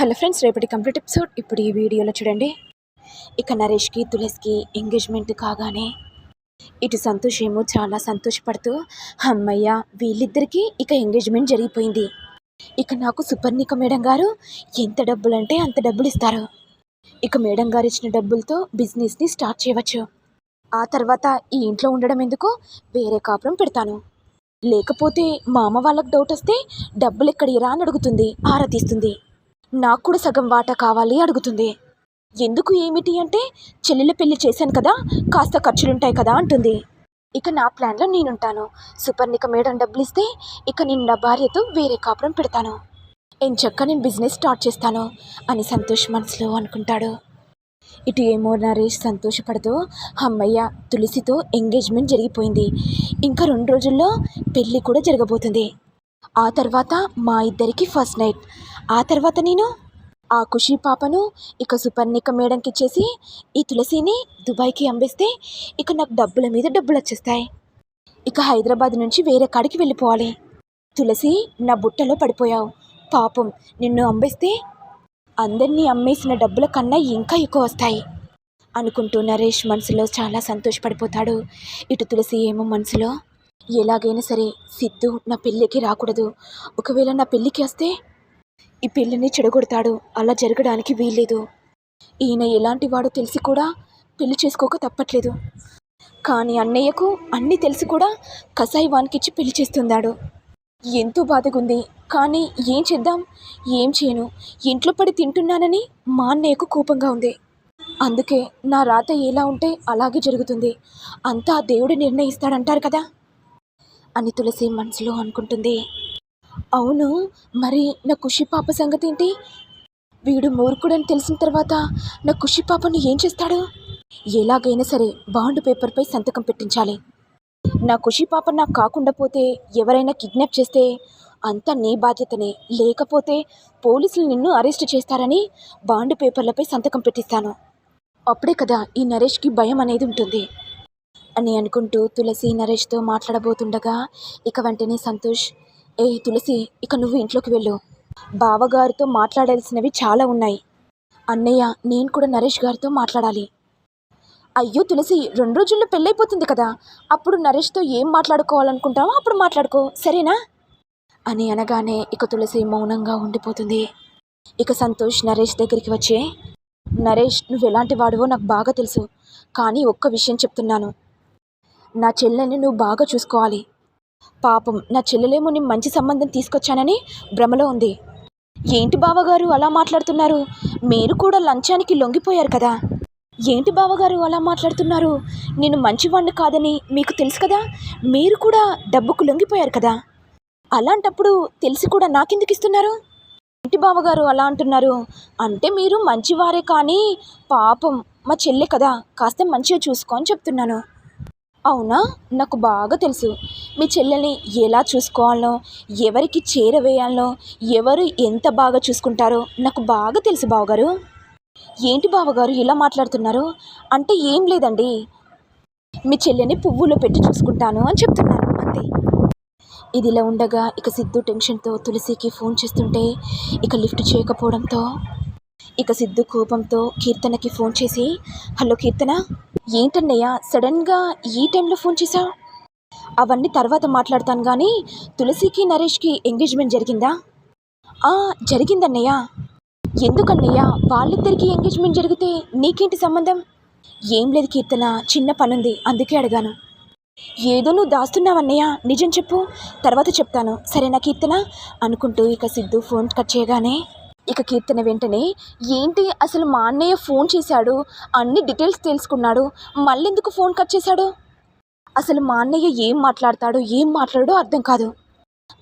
Hello friends రేపటి complete episode. ఇప్పుడు ఈ వీడియోలో చూడండి. ఇక నరేష్కి తులసికి ఎంగేజ్మెంట్ కాగానే ఇటు సంతోష్ ఏమో చాలా సంతోషపడుతూ అమ్మయ్య వీళ్ళిద్దరికీ ఇక ఎంగేజ్మెంట్ జరిగిపోయింది. ఇక నాకు సుపర్ణిక మేడం గారు ఎంత డబ్బులు అంటే అంత డబ్బులు ఇస్తారు. ఇక మేడం గారు ఇచ్చిన డబ్బులతో బిజినెస్ని స్టార్ట్ చేయవచ్చు. ఆ తర్వాత ఈ ఇంట్లో ఉండడం ఎందుకు? వేరే కాపురం పెడతాను. లేకపోతే మా అమ్మ వాళ్ళకి డౌట్ వస్తే డబ్బులు ఎక్కడిరా అని అడుగుతుంది ఆరా తీస్తుంది. నాకు కూడా సగం వాటా కావాలి అడుగుతుంది. ఎందుకు ఏమిటి అంటే చెల్లెల పెళ్ళి చేశాను కదా కాస్త ఖర్చులుంటాయి కదా అంటుంది. ఇక నా ప్లాన్లో నేనుంటాను. సుపర్ణిక మేడం డబ్బులు ఇస్తే ఇక నేను నా భార్యతో వేరే కాపురం పెడతాను. ఎంచక్క నేను బిజినెస్ స్టార్ట్ చేస్తాను అని సంతోష్ మనసులో అనుకుంటాడు. ఇటు ఏమో నరేష్ సంతోషపడుతూ అమ్మయ్య తులసితో ఎంగేజ్మెంట్ జరిగిపోయింది. ఇంకా రెండు రోజుల్లో పెళ్ళి కూడా జరగబోతుంది. ఆ తర్వాత మా ఇద్దరికి ఫస్ట్ నైట్. ఆ తర్వాత నేను ఆ ఖుషి పాపను ఇక సుపర్ణిక మేడంకి ఇచ్చేసి ఈ తులసిని దుబాయ్కి అమ్మేస్తే ఇక నాకు డబ్బుల మీద డబ్బులు వచ్చేస్తాయి ఇక హైదరాబాద్ నుంచి వేరే కాడికి వెళ్ళిపోవాలి. తులసి నా బుట్టలో పడిపోయావు. పాపం నిన్ను అమ్మేస్తే అందరినీ అమ్మేసిన డబ్బుల కన్నా ఇంకా ఎక్కువ వస్తాయి. అనుకుంటూ నరేష్ మనసులో చాలా సంతోషపడిపోతాడు. ఇటు తులసి ఏమో మనసులో ఎలాగైనా సరే సిద్ధు నా పెళ్ళికి రాకూడదు. ఒకవేళ నా పెళ్ళికి వస్తే ఈ పెళ్ళిని చెడగొడతాడు. అలా జరగడానికి వీల్లేదు. ఈయన ఎలాంటి వాడో తెలిసి కూడా పెళ్ళి చేసుకోక తప్పట్లేదు. కానీ అన్నయ్యకు అన్నీ తెలిసి కూడా కసాయి వానికిచ్చి పెళ్ళి చేస్తున్నాడు ఎంతో బాధగుంది. కానీ ఏం చేద్దాం? ఏం చేయను? ఇంట్లో పడి తింటున్నానని మా అన్నయ్యకు కోపంగా ఉంది. అందుకే నా రాత ఎలా ఉంటే అలాగే జరుగుతుంది. అంతా దేవుడు నిర్ణయిస్తాడంటారు కదా? అని తులసి మనసులో అనుకుంటుంది. అవును. మరి నా ఖుషి పాప సంగతి ఏంటి వీడు మూర్ఖుడని తెలిసిన తర్వాత నా ఖుషి పాపను ఏం చేస్తాడు? ఎలాగైనా సరే బాండ్ పేపర్పై సంతకం పెట్టించాలి. నా ఖుషి పాప నాకు కాకుండా పోతే ఎవరైనా కిడ్నాప్ చేస్తే అంతా నీ బాధ్యతనే. లేకపోతే పోలీసులు నిన్ను అరెస్ట్ చేస్తారని బాండ్ పేపర్లపై సంతకం పెట్టిస్తాను. అప్పుడే కదా ఈ నరేష్కి భయం అనేది ఉంటుంది. అని అనుకుంటూ తులసి నరేష్తో మాట్లాడబోతుండగా ఇక వెంటనే సంతోష్ ఏ తులసి ఇక నువ్వు ఇంట్లోకి వెళ్ళు. బావగారితో మాట్లాడాల్సినవి చాలా ఉన్నాయి. అన్నయ్య నేను కూడా నరేష్ గారితో మాట్లాడాలి. అయ్యో తులసి రెండు రోజుల్లో పెళ్ళైపోతుంది కదా. అప్పుడు నరేష్తో ఏం మాట్లాడుకోవాలనుకుంటావో అప్పుడు మాట్లాడుకో సరేనా? అని అనగానే ఇక తులసి మౌనంగా ఉండిపోతుంది. ఇక సంతోష్ నరేష్ దగ్గరికి వచ్చే నరేష్ నువ్వు ఎలాంటి వాడివో నాకు బాగా తెలుసు కానీ ఒక్క విషయం చెప్తున్నాను. నా చెల్లెని నువ్వు బాగా చూసుకోవాలి. పాపం నా చెల్లెలేమో నేను మంచి సంబంధం తీసుకొచ్చానని భ్రమలో ఉంది. ఏంటి బావగారు అలా మాట్లాడుతున్నారు? మీరు కూడా లంచానికి లొంగిపోయారు కదా. ఏంటి బావగారు అలా మాట్లాడుతున్నారు? నేను మంచివాణ్ణి కాదని మీకు తెలుసు కదా? మీరు కూడా డబ్బుకు లొంగిపోయారు కదా. అలాంటప్పుడు తెలిసి కూడా నాకెందుకు ఇస్తున్నారు? ఏంటి బావగారు అలా అంటున్నారు? అంటే మీరు మంచివారే కానీ పాపం మా చెల్లె కదా. కాస్త మంచిగా చూసుకొని చెప్తున్నాను. అవునా? నాకు బాగా తెలుసు. మీ చెల్లెల్ని ఎలా చూసుకోవాలో ఎవరికి చేరవేయాలో ఎవరు ఎంత బాగా చూసుకుంటారో నాకు బాగా తెలుసు బావగారు. ఏంటి బావగారు ఇలా మాట్లాడుతున్నారు? అంటే ఏం లేదండి. మీ చెల్లెని పువ్వులో పెట్టి చూసుకుంటాను అని చెప్తున్నాను అంతే. ఇదిలా ఉండగా ఇక సిద్ధు టెన్షన్తో తులసికి ఫోన్ చేస్తుంటే ఇక లిఫ్ట్ చేయకపోవడంతో ఇక సిద్ధు కోపంతో కీర్తనకి ఫోన్ చేసి హలో కీర్తన ఏంటన్నయ్య సడన్గా ఈ టైంలో ఫోన్ చేసా అవన్నీ తర్వాత మాట్లాడతాను కానీ తులసికి నరేష్కి ఎంగేజ్మెంట్ జరిగిందా? ఆ జరిగిందన్నయ్య. ఎందుకన్నయ్య వాళ్ళిద్దరికి ఎంగేజ్మెంట్ జరిగితే నీకేంటి సంబంధం? ఏం లేదు కీర్తన చిన్న పనుంది అందుకే అడిగాను. ఏదో నువ్వు దాస్తున్నావన్నయ్య నిజం చెప్పు తర్వాత చెప్తాను సరేనా కీర్తన? అనుకుంటూ ఇక సిద్ధు ఫోన్ కట్ చేయగానే ఇక కీర్తన వెంటనే ఏంటి అసలు మా అన్నయ్య ఫోన్ చేశాడు? అన్ని డీటెయిల్స్ తెలుసుకున్నాడు. మళ్ళెందుకు ఫోన్ కట్ చేశాడు? అసలు మా అన్నయ్య ఏం మాట్లాడతాడో ఏం మాట్లాడో అర్థం కాదు.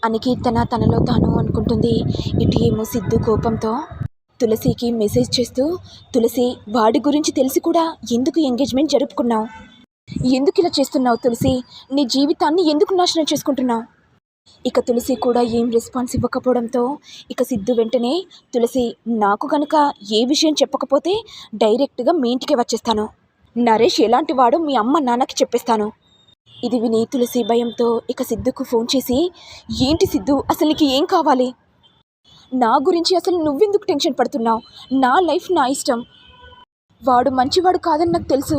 అని కీర్తన తనలో తాను అనుకుంటుంది. ఇటు ఏమో సిద్ధు కోపంతో తులసికి మెసేజ్ చేస్తూ తులసి వాడి గురించి తెలిసి కూడా ఎందుకు ఎంగేజ్మెంట్ జరుపుకున్నావు? ఎందుకు ఇలా చేస్తున్నావు తులసి? నీ జీవితాన్ని ఎందుకు నాశనం చేసుకుంటున్నావు? ఇక తులసి కూడా ఏం రెస్పాన్స్ ఇవ్వకపోవడంతో ఇక సిద్ధు వెంటనే తులసి నాకు కనుక ఏ విషయం చెప్పకపోతే డైరెక్ట్గా మీ ఇంటికి వచ్చేస్తాను. నరేష్ ఎలాంటి వాడు మీ అమ్మ నాన్నకి చెప్పేస్తాను. ఇది విని తులసి భయంతో ఇక సిద్ధుకు ఫోన్ చేసి ఏంటి సిద్ధు అసలు నీకు ఏం కావాలి? నా గురించి అసలు నువ్వెందుకు టెన్షన్ పడుతున్నావు? నా లైఫ్ నా ఇష్టం. వాడు మంచివాడు కాదని నాకు తెలుసు.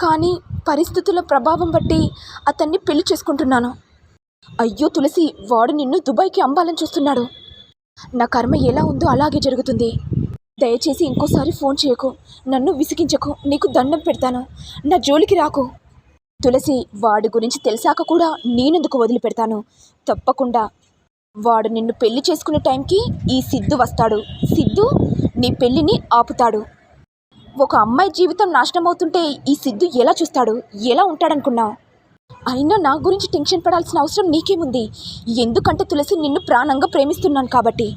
కానీ పరిస్థితుల ప్రభావం బట్టి అతన్ని పెళ్ళి చేసుకుంటున్నాను. అయ్యో తులసి వాడు నిన్ను దుబాయ్కి అంబాలని చూస్తున్నాడు. నా కర్మ ఎలా ఉందో అలాగే జరుగుతుంది. దయచేసి ఇంకోసారి ఫోన్ చేయకు. నన్ను విసిగించకు. నీకు దండం పెడతాను. నా జోలికి రాకు. తులసి వాడి గురించి తెలిసాక కూడా నేనెందుకు వదిలిపెడతాను? తప్పకుండా. వాడు నిన్ను పెళ్ళి చేసుకునే టైంకి ఈ సిద్ధు వస్తాడు. సిద్ధు నీ పెళ్ళిని ఆపుతాడు. ఒక అమ్మాయి జీవితం నాశనం అవుతుంటే ఈ సిద్ధు ఎలా చూస్తాడు? ఎలా ఉంటాడనుకున్నావు? అయినా నా గురించి టెన్షన్ పడాల్సిన అవసరం నీకేముంది? ఎందుకంటే తులసి నిన్ను ప్రాణంగా ప్రేమిస్తున్నాను కాబట్టి.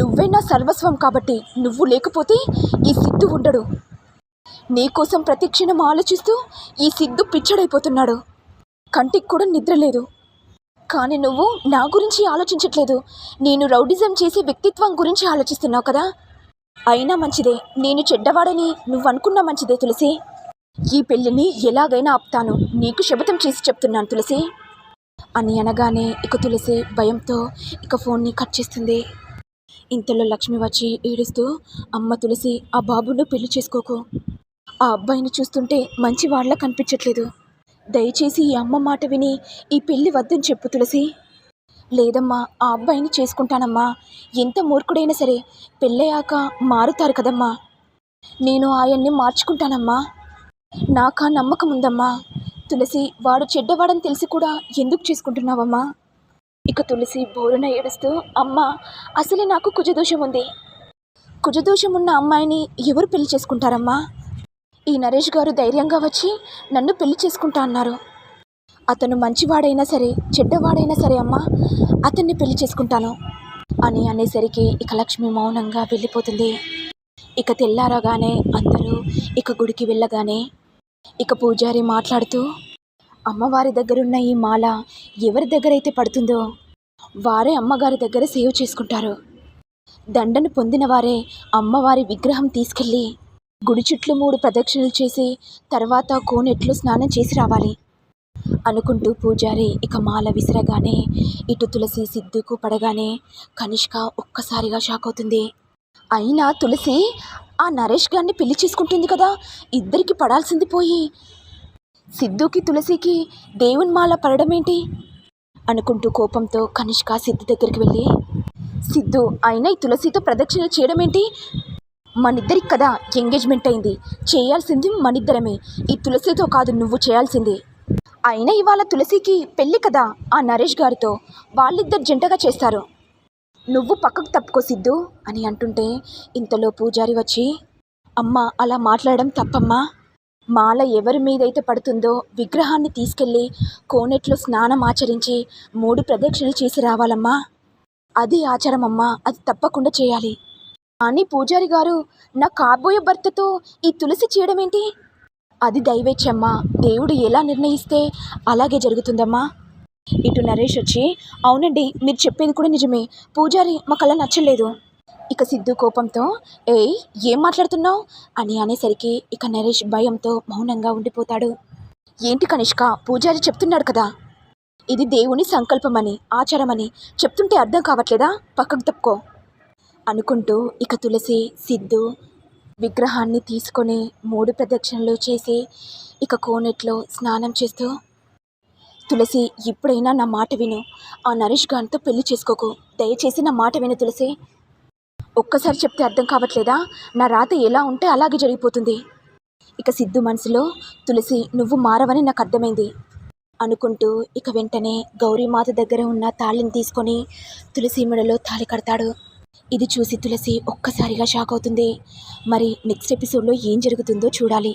నువ్వే నా సర్వస్వం కాబట్టి నువ్వు లేకపోతే ఈ సిద్ధు ఉండడు. నీకోసం ప్రతి క్షణం ఆలోచిస్తూ ఈ సిద్ధు పిచ్చడైపోతున్నాడు. కంటికి కూడా నిద్ర లేదు. కానీ నువ్వు నా గురించి ఆలోచించట్లేదు. నేను రౌడిజం చేసే వ్యక్తిత్వం గురించి ఆలోచిస్తున్నావు కదా? అయినా మంచిదే. నేను చెడ్డవాడని నువ్వు అనుకున్నా మంచిదే తులసి. ఈ పెళ్ళిని ఎలాగైనా ఆపుతాను. నీకు శపథం చేసి చెప్తున్నాను తులసి. అని అనగానే ఇక తులసి భయంతో ఇక ఫోన్ని కట్ చేస్తుంది. ఇంతలో లక్ష్మి వచ్చి ఏడుస్తూ అమ్మ తులసి ఆ బాబును పెళ్ళి చేసుకోకు. ఆ అబ్బాయిని చూస్తుంటే మంచి వాళ్ళ కనిపించట్లేదు. దయచేసి ఈ అమ్మ మాట విని ఈ పెళ్ళి వద్దని చెప్పు తులసి. లేదమ్మా ఆ అబ్బాయిని చేసుకుంటానమ్మా. ఎంత మూర్ఖుడైనా సరే పెళ్ళయ్యాక మారుతారు కదమ్మా. నేను ఆయన్ని మార్చుకుంటానమ్మా. నాకా నమ్మకం ఉందమ్మా తులసి వాడు చెడ్డవాడని తెలిసి కూడా ఎందుకు చేసుకుంటున్నావమ్మా? ఇక తులసి బోరున ఏడుస్తూ అమ్మ అసలే నాకు కుజదోషం ఉంది కుజదోషం ఉన్న అమ్మాయిని ఎవరు పెళ్ళి చేసుకుంటారమ్మా? ఈ నరేష్ గారు ధైర్యంగా వచ్చి నన్ను పెళ్ళి చేసుకుంటా అన్నారు. అతను మంచివాడైనా సరే చెడ్డవాడైనా సరే అమ్మా అతన్ని పెళ్ళి చేసుకుంటాను అని అనేసరికి ఇక లక్ష్మి మౌనంగా వెళ్ళిపోతుంది. ఇక తెల్లారగానే అందరూ ఇక గుడికి వెళ్ళగానే ఇక పూజారి మాట్లాడుతూ అమ్మవారి దగ్గరున్న ఈ మాల ఎవరి దగ్గరైతే పడుతుందో వారే అమ్మగారి దగ్గర సేవ్ చేసుకుంటారు. దండను పొందిన వారే అమ్మవారి విగ్రహం తీసుకెళ్ళి గుడి చుట్లు మూడు ప్రదక్షిణలు చేసి తర్వాత కోనెట్లు స్నానం చేసి రావాలి అనుకుంటూ పూజారి ఇక మాల విసిరగానే ఇటు తులసి సిద్ధుకు పడగానే కనిష్క ఒక్కసారిగా షాక్ అవుతుంది. అయినా తులసి ఆ నరేష్ గారిని పెళ్ళి చేసుకుంటుంది కదా. ఇద్దరికి పడాల్సింది పోయి. సిద్ధుకి తులసికి దేవుని మాల పడడమేంటి? అనుకుంటూ కోపంతో కనిష్క సిద్ధు దగ్గరికి వెళ్ళి సిద్ధు అయినా ఈ తులసితో ప్రదక్షిణలు చేయడం ఏంటి మనిద్దరికి కదా ఎంగేజ్మెంట్ అయింది. చేయాల్సింది మనిద్దరమే. ఈ తులసితో కాదు నువ్వు చేయాల్సింది. అయినా ఇవాళ తులసికి పెళ్ళి కదా ఆ నరేష్ గారితో. వాళ్ళిద్దరు జంటగా చేస్తారు. నువ్వు పక్కకు తప్పుకో సిద్ధు అని అంటుంటే ఇంతలో పూజారి వచ్చి అమ్మ అలా మాట్లాడడం తప్పమ్మా. మాల ఎవరి మీదైతే పడుతుందో విగ్రహాన్ని తీసుకెళ్ళి కోనెట్లో స్నానం ఆచరించి మూడు ప్రదక్షిణలు చేసి రావాలమ్మా. అది ఆచారమమ్మా అది తప్పకుండా చేయాలి. కానీ పూజారి గారు నా కాబోయే భర్తతో ఈ తులసి చేయడం ఏంటి అది దైవేచ్ఛమ్మా దేవుడు ఎలా నిర్ణయిస్తే అలాగే జరుగుతుందమ్మా. ఇటు నరేష్ వచ్చి అవునండి మీరు చెప్పేది కూడా నిజమే. పూజారి మాకలా నచ్చలేదు. ఇక సిద్ధు కోపంతో ఏయ్ ఏం మాట్లాడుతున్నావు? అని అనేసరికి ఇక నరేష్ భయంతో మౌనంగా ఉండిపోతాడు. ఏంటి కనిష్క పూజారి చెప్తున్నాడు కదా. ఇది దేవుని సంకల్పమని ఆచారమని. చెప్తుంటే అర్థం కావట్లేదా? పక్కకు తప్పుకో. అనుకుంటూ ఇక తులసి సిద్ధు విగ్రహాన్ని తీసుకొని మూడు ప్రదక్షిణలు చేసి ఇక కోనెట్లో స్నానం చేస్తూ తులసి ఇప్పుడైనా నా మాట విను. ఆ నరేష్ గారితో పెళ్ళి చేసుకోకు. దయచేసి నా మాట విను తులసి. ఒక్కసారి చెప్తే అర్థం కావట్లేదా? నా రాత ఎలా ఉంటే అలాగే జరిగిపోతుంది. ఇక సిద్ధు మనసులో తులసి నువ్వు మారవని నాకు అర్థమైంది. అనుకుంటూ ఇక వెంటనే గౌరీమాత దగ్గర ఉన్న తాళిని తీసుకొని తులసి మెడలో తాళి కడతాడు. ఇది చూసి తులసి ఒక్కసారిగా షాక్ అవుతుంది. మరి నెక్స్ట్ ఎపిసోడ్లో ఏం జరుగుతుందో చూడాలి.